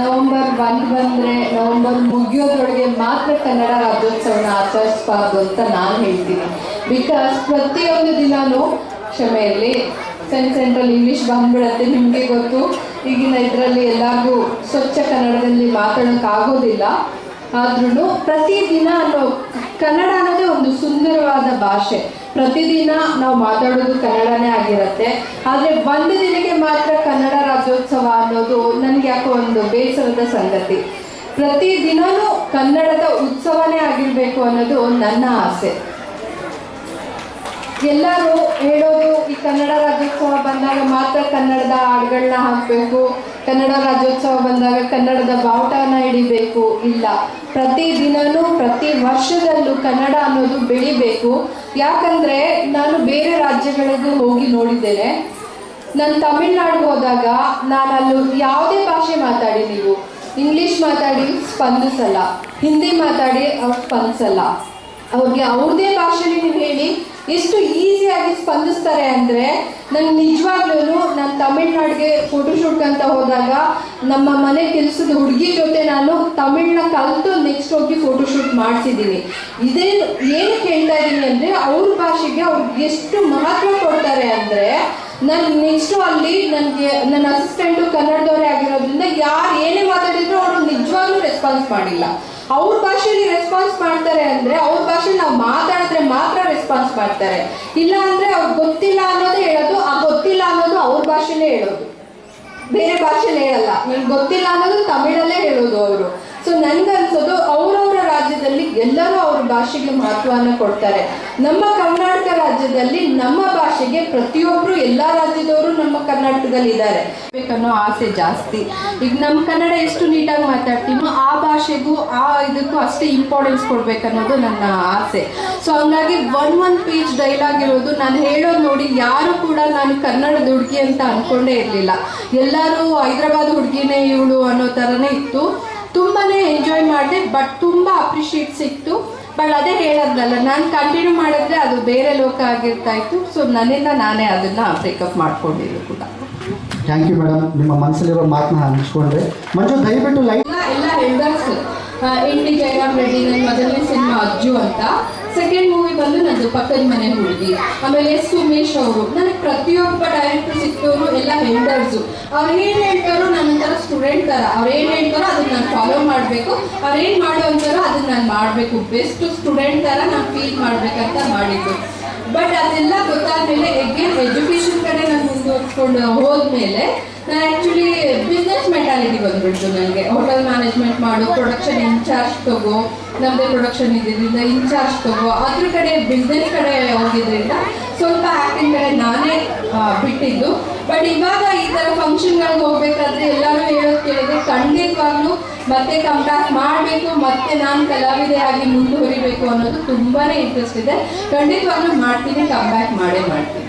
November one ಬಂದ್ರೆ November ಮುಗಿಯೋದ್ರೊಳಗೆ ಮಾತ್ರ ಕನ್ನಡ ರಾಜ್ಯೋತ್ಸವನ ಆಚರಿಸಬಾರ್ದು ಅಂತ ನಾನು ಹೇಳ್ತೀನಿ. ಬಿಕಾಸ್ ಪ್ರತಿಯೊಂದು ದಿನಾನು ಕ್ಷಮೆಯಲ್ಲಿ ಸೈನ್ಸ್ ಸೆಂಟ್ ಸೆಂಟ್ರಲ್ ಇಂಗ್ಲಿಷ್ ಬಂದ್ಬಿಡತ್ತೆ ನಿಮಗೆ ಗೊತ್ತು. ಈಗಿನ ಇದರಲ್ಲಿ ಎಲ್ಲರಿಗೂ ಸ್ವಚ್ಛ ಕನ್ನಡದಲ್ಲಿ ಮಾತಾಡೋಕ್ಕಾಗೋದಿಲ್ಲ. ಆದ್ರೂ ಪ್ರತಿದಿನ ಅನ್ನೋ ಕನ್ನಡ ಅನ್ನೋದೇ ಒಂದು ಸುಂದರವಾದ ಭಾಷೆ. ಪ್ರತಿದಿನ ನಾವು ಮಾತಾಡೋದು ಕನ್ನಡನೇ ಆಗಿರುತ್ತೆ. ಆದರೆ ಒಂದು ದಿನಕ್ಕೆ ಮಾತ್ರ ಕನ್ನಡ ರಾಜ್ಯೋತ್ಸವ ಅನ್ನೋದು ನನಗೆ ಯಾಕೋ ಒಂದು ಬೇಸರದ ಸಂಗತಿ. ಪ್ರತಿದಿನವೂ ಕನ್ನಡದ ಉತ್ಸವನೇ ಆಗಿರಬೇಕು ಅನ್ನೋದು ನನ್ನ ಆಸೆ. ಎಲ್ಲರೂ ಹೇಳೋದು, ಈ ಕನ್ನಡ ರಾಜ್ಯೋತ್ಸವ ಬಂದಾಗ ಮಾತ್ರ ಕನ್ನಡದ ಹಾಡುಗಳನ್ನ ಹಾಕಬೇಕು. ಕನ್ನಡ ರಾಜ್ಯೋತ್ಸವ ಬಂದಾಗ ಕನ್ನಡದ ಬಾವುಟನ ಹಿಡಿಬೇಕು ಇಲ್ಲ. ಪ್ರತಿ ದಿನನೂ, ಪ್ರತಿ ವರ್ಷದಲ್ಲೂ ಕನ್ನಡ ಅನ್ನೋದು ಬೆಳಿಬೇಕು. ಯಾಕಂದ್ರೆ ನಾನು ಬೇರೆ ರಾಜ್ಯಗಳಿಗೂ ಹೋಗಿ ನೋಡಿದ್ದೇನೆ. ನಾನು ತಮಿಳ್ನಾಡಿಗೆ ಹೋದಾಗ ನಾನು ಅಲ್ಲಿ ಯಾವುದೇ ಭಾಷೆ ಮಾತಾಡಿ ನೀವು. ಇಂಗ್ಲೀಷ್ ಮಾತಾಡಿ ಸ್ಪಂದಿಸಲ್ಲ. ಹಿಂದಿ ಮಾತಾಡಿ ಅವ್ರು ಸ್ಪಂದಿಸಲ್ಲ. ಅವ್ರಿಗೆ ಅವ್ರದೇ ಭಾಷೆಲಿ ನೀವು ಹೇಳಿ ಎಷ್ಟು ಈಸಿಯಾಗಿ ಸ್ಪಂದಿಸ್ತಾರೆ ಅಂದರೆ ನಂಗೆ ನಿಜವಾಗ್ಲೂ ನಾನು ತಮಿಳ್ನಾಡಿಗೆ ಫೋಟೋಶೂಟ್ ಅಂತ ಹೋದಾಗ ನಮ್ಮ ಮನೆ ಕೆಲಸದ ಹುಡುಗಿ ಜೊತೆ ನಾನು ತಮಿಳ್ನ ಕಲಿತು ನೆಕ್ಸ್ಟ್ ಹೋಗಿ ಫೋಟೋಶೂಟ್ ಮಾಡಿಸಿದ್ದೀನಿ ಇದೇ ಏನು ಹೇಳ್ತಾ ಇದ್ದೀನಿ ಅಂದರೆ ಅವ್ರ ಭಾಷೆಗೆ ಅವ್ರಿಗೆ ಎಷ್ಟು ಮಹತ್ವ ಕೊಡ್ತಾರೆ ಅಂದರೆ ನಾನು ನೆಕ್ಸ್ಟು ಅಲ್ಲಿ ನನಗೆ, ನನ್ನ ಅಸಿಸ್ಟೆಂಟು ಕನ್ನಡದವರೇ ಆಗಿರೋದ್ರಿಂದ ಯಾರು ಏನೇ ಮಾತಾಡಿದ್ರು ಅವರು ನಿಜವಾಗ್ಲೂ ರೆಸ್ಪಾನ್ಸ್ ಮಾಡಿಲ್ಲ. ಅವ್ರ ಭಾಷೆಯಲ್ಲಿ ರೆಸ್ಪಾನ್ಸ್ ಮಾಡ್ತಾರೆ ಅಂದ್ರೆ ಅವ್ರ ಭಾಷೆ ನಾವು ಮಾತಾಡಿದ್ರೆ ರೆಸ್ಪಾನ್ಸ್ ಮಾಡ್ತಾರೆ. ಇಲ್ಲ ಅಂದ್ರೆ ಅವ್ರಿಗೆ ಗೊತ್ತಿಲ್ಲ ಅನ್ನೋದೇ ಹೇಳೋದು, ಆ ಗೊತ್ತಿಲ್ಲ ಅನ್ನೋದು ಅವ್ರ ಭಾಷೆನೇ ಹೇಳೋದು. ಬೇರೆ ಭಾಷೆಲಿ ಹೇಳಲ್ಲ. ನಿಮ್ಗೆ ಗೊತ್ತಿಲ್ಲ ಅನ್ನೋದು ತಮಿಳಲ್ಲೇ ಹೇಳೋದು ಅವರು. ಸೊ ನನ್ಗನ್ಸೋದು ಅವ್ರವ್ರ ರಾಜ್ಯದಲ್ಲಿ ಎಲ್ಲರೂ ಅವ್ರ ಭಾಷೆಗೆ ಮಹತ್ವವನ್ನು ಕೊಡ್ತಾರೆ. ನಮ್ಮ ಕರ್ನಾಟಕ ರಾಜ್ಯದಲ್ಲಿ ನಮ್ಮ ಭಾಷೆಗೆ ಪ್ರತಿಯೊಬ್ಬರು ಎಲ್ಲ ರಾಜ್ಯದವರು ನಮ್ಮ ಕರ್ನಾಟಕದಲ್ಲಿ ಇದ್ದಾರೆ ಬೇಕನ್ನೋ ಆಸೆ ಜಾಸ್ತಿ. ಈಗ ನಮ್ಮ ಕನ್ನಡ ಎಷ್ಟು ನೀಟಾಗಿ ಮಾತಾಡ್ತೀನೋ ಆ ಭಾಷೆಗೂ, ಆ ಇದಕ್ಕೂ ಅಷ್ಟೇ ಇಂಪಾರ್ಟೆನ್ಸ್ ಕೊಡ್ಬೇಕನ್ನೋದು ನನ್ನ ಆಸೆ. ಸೊ ಹಂಗಾಗಿ ಒನ್ ಒನ್ ಪೇಜ್ ಡೈಲಾಗ್ ಇರೋದು ನಾನು ಹೇಳೋದು ನೋಡಿ ಯಾರು ಕೂಡ ನಾನು ಕನ್ನಡದ ಹುಡುಗಿ ಅಂತ ಅನ್ಕೊಂಡೇ ಇರಲಿಲ್ಲ. ಎಲ್ಲರೂ ಹೈದ್ರಾಬಾದ್ ಹುಡುಗಿನೇ ಇವಳು ಅನ್ನೋ ಥರನೇ ಇತ್ತು. ತುಂಬಾನೇ ಎಂಜಾಯ್ ಮಾಡಿದೆ ಬಟ್ ತುಂಬ ಅಪ್ರಿಷಿಯೇಟ್ ಸಿಕ್ತು. ಬಟ್ ಅದೇ ಹೇಳದ್ನಲ್ಲ ನಾನು ಕಂಟಿನ್ಯೂ ಮಾಡಿದ್ರೆ ಅದು ಬೇರೆ ಲೋಕ ಆಗಿರ್ತಾ ಇತ್ತು ಸೊ ನನ್ನಿಂದ ನಾನೇ ಅದನ್ನ ಬ್ರೇಕಪ್ ಮಾಡ್ಕೊಂಡಿದ್ದು ಕೂಡ. ಥ್ಯಾಂಕ್ ಯು ಮೇಡಮ್ ನಿಮ್ಮ ಮನಸ್ಸಲ್ಲಿರೋ ಮಾತನ್ನ ಹಂಚ್ಕೊಂಡ್ರೆ ಮಂಜು ದಯವಿಟ್ಟು ಲೈಕ್ ಎಲ್ಲ ಎಲ್ಡರ್ಸ್ ಇಂಡಿ ಜಯರಾಮ್ ರೆಡ್ಡಿ ನನ್ನ ಮೊದಲನೇ ಸಿನಿಮಾ ಅಜ್ಜು ಅಂತ. ಸೆಕೆಂಡ್ ಮೂವಿ ಬಂದು ನನ್ನದು ಪಕ್ಕದ ಮನೆ ಹುಡುಗಿ. ಆಮೇಲೆ ಎಸ್ ಉಮೇಶ್ ಅವರು. ನನಗೆ ಪ್ರತಿಯೊಬ್ಬ ಡೈರೆಕ್ಟರ್ ಸಿಕ್ತವರು ಎಲ್ಲ ಹೆಂಡರ್ಸು ಅವ್ರು ಏನು ಹೇಳ್ತಾರೋ ನನ್ನ ಒಂಥರ ಸ್ಟೂಡೆಂಟ್ ಥರ ಅವ್ರು ಏನು ಹೇಳ್ತಾರೋ ಅದನ್ನ ನಾನು ಫಾಲೋ ಮಾಡಬೇಕು. ಅವ್ರು ಏನು ಮಾಡೋ ಅಂತಾರೋ ಅದನ್ನ ನಾನು ಮಾಡಬೇಕು. ಬೆಸ್ಟ್ ಸ್ಟೂಡೆಂಟ್ ಥರ ನಾನು ಫೀಲ್ ಮಾಡಬೇಕಂತ ಮಾಡಿದ್ದು. ಬಟ್ ಅದೆಲ್ಲ ಗೊತ್ತಾದ್ಮೇಲೆ ಎಗೇನ್ ಎಜುಕೇಶನ್ ಕಡೆ ನಾನು ಮುಂದುವರ್ಸ್ಕೊಂಡು ಹೋದ್ಮೇಲೆ ನಾನು ಆ್ಯಕ್ಚುಲಿ ಬಿಸ್ನೆಸ್ ಮೆಂಟಾಲಿಟಿ ಬಂದ್ಬಿಡ್ತು ನನಗೆ. ಹೋಟೆಲ್ ಮ್ಯಾನೇಜ್ಮೆಂಟ್ ಮಾಡು ಪ್ರೊಡಕ್ಷನ್ ಇನ್ಚಾರ್ಜ್ ತಗೋ. ನಮ್ಮದೇ ಪ್ರೊಡಕ್ಷನ್ ಇದ್ದಿದ್ದರಿಂದ ಇನ್ಚಾರ್ಜ್ ತಗೋ. ಅದ್ರ ಕಡೆ ಬಿಸ್ನೆಸ್ ಕಡೆ ಹೋಗಿದ್ರಿಂದ ಸ್ವಲ್ಪ ಆ್ಯಕ್ಟಿಂಗ್ ಕಡೆ ನಾನೇ ಬಿಟ್ಟಿದ್ದು. ಬಟ್ ಇವಾಗ ಈ ಥರ ಫಂಕ್ಷನ್ಗಳಿಗೆ ಹೋಗ್ಬೇಕಾದ್ರೆ ಎಲ್ಲರೂ ಹೇಳೋದು ಕೇಳಿದ್ರೆ ಖಂಡಿತವಾಗ್ಲೂ ಮತ್ತೆ ಕಂಪ್ಯಾಕ್ ಮಾಡಬೇಕು, ಮತ್ತೆ ನಾನು ಕಲಾವಿದೆ ಆಗಿ ಮುಂದುವರಿಬೇಕು ಅನ್ನೋದು ತುಂಬಾನೇ ಇಂಟ್ರೆಸ್ಟ್ ಇದೆ. ಖಂಡಿತವಾಗ್ಲೂ ಮಾಡ್ತೀನಿ ಕಂಬ್ಯಾಕ್ ಮಾಡೇ ಮಾಡ್ತೀನಿ.